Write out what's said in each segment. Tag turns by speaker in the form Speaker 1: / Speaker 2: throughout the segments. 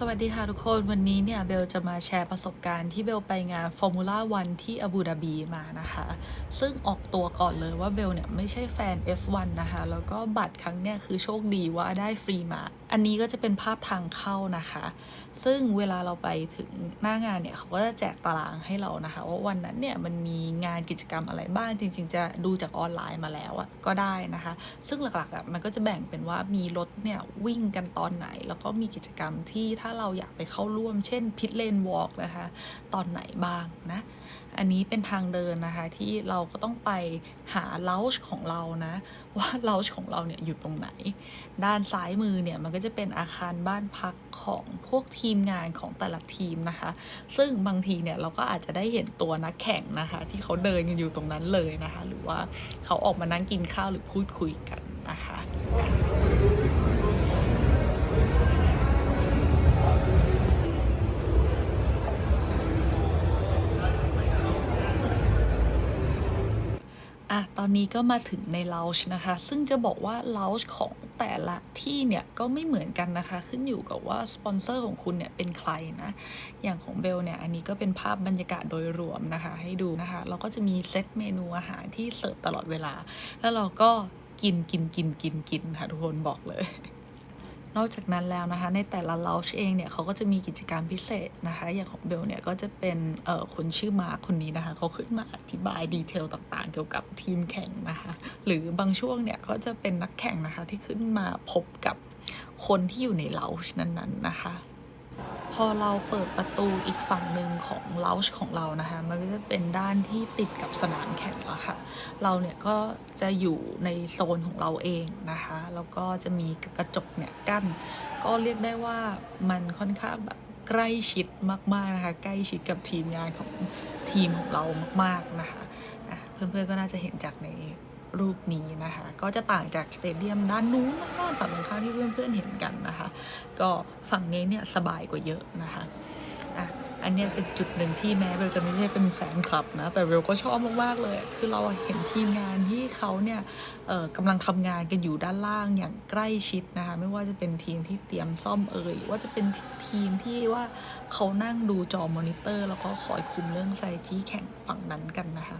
Speaker 1: สวัสดีค่ะทุกคนวันนี้เนี่ยเบลจะมาแชร์ประสบการณ์ที่เบลไปงาน Formula 1 ที่อาบูดาบีมานะคะ ซึ่งออกตัวก่อนเลยว่าเบลเนี่ยไม่ใช่แฟน F1 นะคะ แล้วก็บัตรครั้งเนี่ยคือโชคดีว่าได้ฟรีมา อันนี้ก็จะเป็นภาพทางเข้านะคะ ซึ่งเวลาเราไปถึงหน้างานเนี่ยเขาก็จะแจกตารางให้เรานะคะ ว่าวันนั้นเนี่ยมันมีงานกิจกรรมอะไรบ้างจริง ๆ จะดูจากออนไลน์มาแล้วอะก็ได้นะคะ ซึ่งหลักๆอะมันก็จะแบ่งเป็นว่ามีรถเนี่ยวิ่งกันตอนไหน แล้วก็มีกิจกรรมที่ถ้าเราอยากไปเข้าร่วม เช่นพิทเลนวอล์กนะคะ ตอนไหนบ้างนะ อันนี้เป็นทางเดินนะคะที่เราก็ต้องไปหาเลาช์ของเรานะ ว่าเลาช์ของเราเนี่ยอยู่ตรงไหน ด้านซ้ายมือเนี่ยมันก็จะเป็นอาคารบ้านพักของพวกทีมงานของแต่ละทีมนะคะ ซึ่งบางทีเนี่ยเราก็อาจจะได้เห็นตัวนักแข่งนะคะ ที่เขาเดินกันอยู่ตรงนั้นเลยนะคะ หรือว่าเขาออกมานั่งกินข้าวหรือพูดคุยกันนะคะ อะ ตอนนี้ก็มาถึงในเลาช์นะคะ ซึ่งจะบอกว่าเลาช์ของแต่ละที่เนี่ยก็ไม่เหมือนกันนะคะ ขึ้นอยู่กับว่าสปอนเซอร์ของคุณเนี่ยเป็นใครนะ อย่างของเบลเนี่ย อันนี้ก็เป็นภาพบรรยากาศโดยรวมนะคะ ให้ดูนะคะเราก็จะมีเซตเมนูอาหารที่เสิร์ฟตลอดเวลา แล้วเราก็กินกินกินกินกินค่ะทุกคนบอกเลย นอกจากนั้นแล้วนะคะในแต่ละเลาชเองเนี่ยเขาก็จะมีกิจกรรมพิเศษนะคะอย่างของเบลเนี่ยก็จะเป็นเอ่อคนชื่อมาร์คนนี้นะคะเขาขึ้นมาอธิบายดีเทลต่างๆ เกี่ยวกับทีมแข่งนะคะหรือบางช่วงเนี่ยก็จะเป็นนักแข่งนะคะที่ขึ้นมาพบกับคนที่อยู่ในเลาชนั้นๆนะคะ พอเราเปิดประตูอีกฝั่งหนึ่งของเลาช์ของเรานะคะ มันก็จะเป็นด้านที่ติดกับสนามแข่งแล้วค่ะ เราเนี่ยก็จะอยู่ในโซนของเราเองนะคะ แล้วก็จะมีกระจกเนี่ยกั้น ก็เรียกได้ว่ามันค่อนข้างแบบใกล้ชิดมากๆนะคะ ใกล้ชิดกับทีมงานของทีมของเรามากๆนะคะ เพื่อนๆก็น่าจะเห็นจากใน รูปนี้นะคะ ก็จะต่างจากสเตเดียมด้านนู้นมากๆฝั่งตรงข้ามที่เพื่อนๆเห็นกันนะคะ ก็ฝั่งนี้เนี่ยสบายกว่าเยอะนะคะอะอันนี้เป็นจุดหนึ่งที่แม้เบลจะไม่ใช่เป็นแฟนคลับนะ แต่เบลก็ชอบมากๆเลย คือเราเห็นทีมงานที่เขาเนี่ยกำลังทำงานกันอยู่ด้านล่างอย่างใกล้ชิดนะคะ ไม่ว่าจะเป็นทีมที่เตรียมซ่อมเอ่ยหรือว่าจะเป็นทีมที่ว่าเขานั่งดูจอมอนิเตอร์ แล้วก็คอยคุมเรื่องไซจี้แข่งฝั่งนั้นกันนะคะ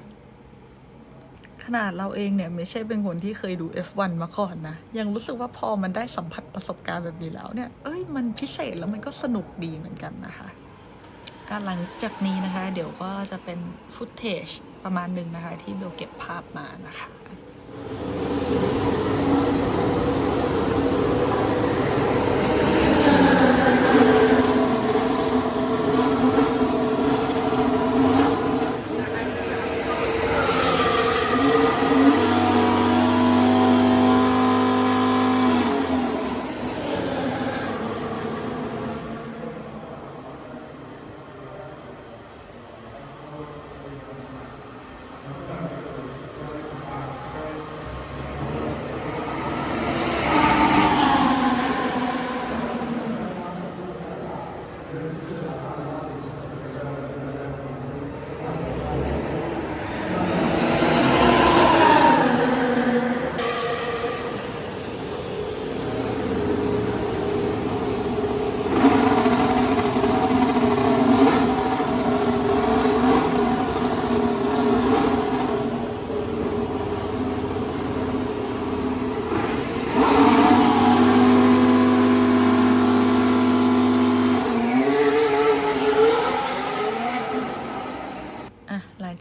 Speaker 1: ขนาดเราเองเนี่ยไม่ใช่เป็นคนที่เคยดู F1 มาก่อนนะ ยังรู้สึกว่าพอมันได้สัมผัสประสบการณ์แบบนี้แล้วเนี่ย เอ้ยมันพิเศษแล้วมันก็สนุกดีเหมือนกันนะคะหลังจากนี้นะคะ เดี๋ยวก็จะเป็นฟุตเทจประมาณหนึ่งนะคะ ที่เบลเก็บภาพมานะคะ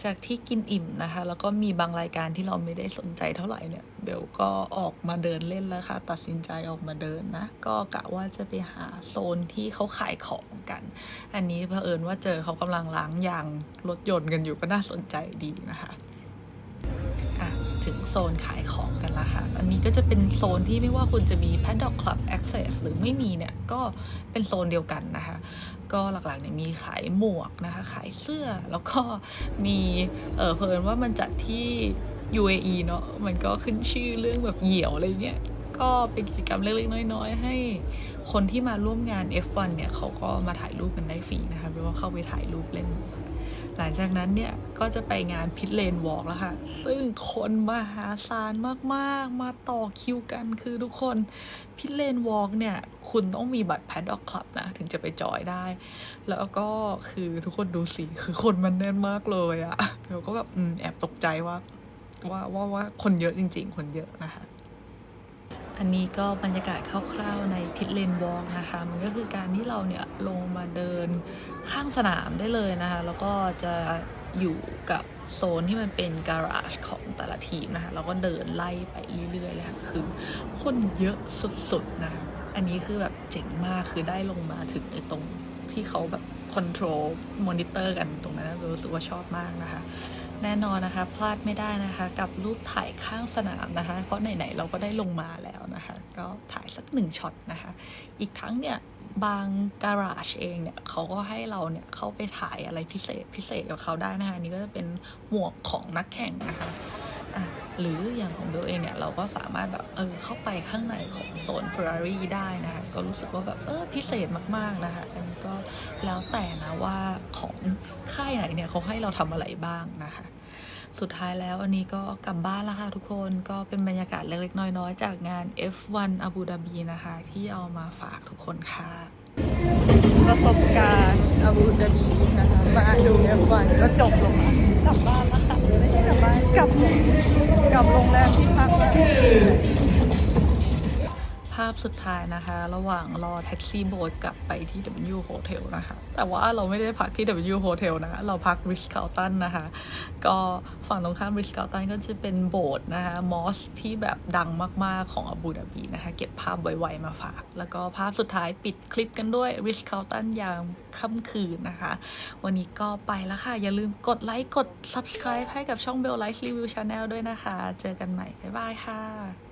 Speaker 1: จากที่กินอิ่มนะคะ แล้วก็มีบางรายการที่เราไม่ได้สนใจเท่าไหร่เนี่ยเบลก็ออกมาเดินเล่นแล้วค่ะ ตัดสินใจออกมาเดินนะ ก็กะว่าจะไปหาโซนที่เขาขายของกัน อันนี้เผอิญว่าเจอเขากำลังล้างยางรถยนต์กันอยู่ก็น่าสนใจดีนะคะอะถึงโซนขายของกันละค่ะ อันนี้ก็จะเป็นโซนที่ไม่ว่าคุณจะมี Paddock Club Access หรือไม่มีเนี่ย ก็เป็นโซนเดียวกันนะคะ ก็หลักๆเนี่ยมีขายหมวกนะคะ ขายเสื้อแล้วก็มีเออเพลินว่ามันจัดที่ UAE เนาะมันก็ขึ้นชื่อเรื่องแบบเหยี่ยวอะไรเงี้ยก็เป็นกิจกรรมเล็กๆน้อยๆ ให้คนที่มาร่วมงาน F1 เนี่ยเขาก็มาถ่ายรูปกันได้ฟรีนะคะเพราะว่าเข้าไปถ่ายรูปเล่น หลังจากนั้นเนี่ย ก็จะไปงานพิทเลนวอล์กแล้วค่ะ ซึ่งคนมหาศาลมากๆ มาต่อคิวกันคือทุกคนพิทเลนวอล์กเนี่ย คุณต้องมีบัตรแพดดอกคลับนะ ถึงจะไปจอยได้ แล้วก็คือทุกคนดูสิ คือคนมันแน่นมากเลยอะเดี๋ยวก็แบบแอบตกใจว่าว่าว่าว่าคนเยอะจริง ๆ คนเยอะนะคะ อันนี้ก็บรรยากาศคร่าวๆในพิทเลนวอล์กนะคะ มันก็คือการที่เราเนี่ยลงมาเดินข้างสนามได้เลยนะคะ แล้วก็จะอยู่กับโซนที่มันเป็นการาจของแต่ละทีมนะคะแล้วก็เดินไล่ไปเรื่อยๆเลยค่ะคือคนเยอะสุดๆนะคะอันนี้คือแบบเจ๋งมากคือได้ลงมาถึงไอ้ตรงที่เขาแบบคอนโทรลมอนิเตอร์กันตรงนั้นรู้สึกว่าชอบมากนะคะ แน่นอนนะคะ พลาดไม่ได้นะคะ กับรูปถ่ายข้างสนามนะคะ เพราะไหนๆเราก็ได้ลงมาแล้วนะคะ ก็ถ่ายสักหนึ่งช็อตนะคะ อีกทั้งเนี่ยบางการาชเองเนี่ยเขาก็ให้เราเนี่ยเข้าไปถ่ายอะไรพิเศษพิเศษกับเขาได้นะคะนี่ก็จะเป็นหมวกของนักแข่งนะคะ หรืออย่างของเบลเองเนี่ยเราก็สามารถแบบเออเข้าไปข้างในของโซน Ferrari ได้นะคะก็รู้สึกว่าแบบเออพิเศษมากๆนะคะอันนี้ก็แล้วแต่นะว่าของค่ายไหนเนี่ยเขาให้เราทำอะไรบ้างนะคะสุดท้ายแล้วอันนี้ก็กลับบ้านแล้วค่ะทุกคนก็เป็นบรรยากาศเล็ก ๆ น้อย ๆ จากงาน F1 อาบูดาบีนะคะ ที่เอามาฝากทุกคนค่ะ ประสบการณ์อาบูดาบีนะคะมาดู F1 ก็จบลงมา ภาพสุดท้ายนะคะ ระหว่างรอแท็กซี่โบ๊ทกลับไปที่ W Hotel นะคะ แต่ว่าเราไม่ได้พักที่ W Hotel นะ เราพัก Ritz Carlton นะคะ ก็ฝั่งตรงข้าม Ritz Carlton ก็จะเป็นโบสถ์นะคะ มอสที่แบบดังมาก ๆ ของอาบูดาบีนะคะ เก็บภาพไวๆมาฝาก แล้วก็ภาพสุดท้ายปิดคลิปกันด้วย Ritz Carlton ยามค่ำคืนนะคะ วันนี้ก็ไปแล้วค่ะ อย่าลืมกดไลค์กด subscribe ให้กับช่อง Bell Life Review Channel ด้วยนะคะ เจอกันใหม่ บ๊ายบายค่ะ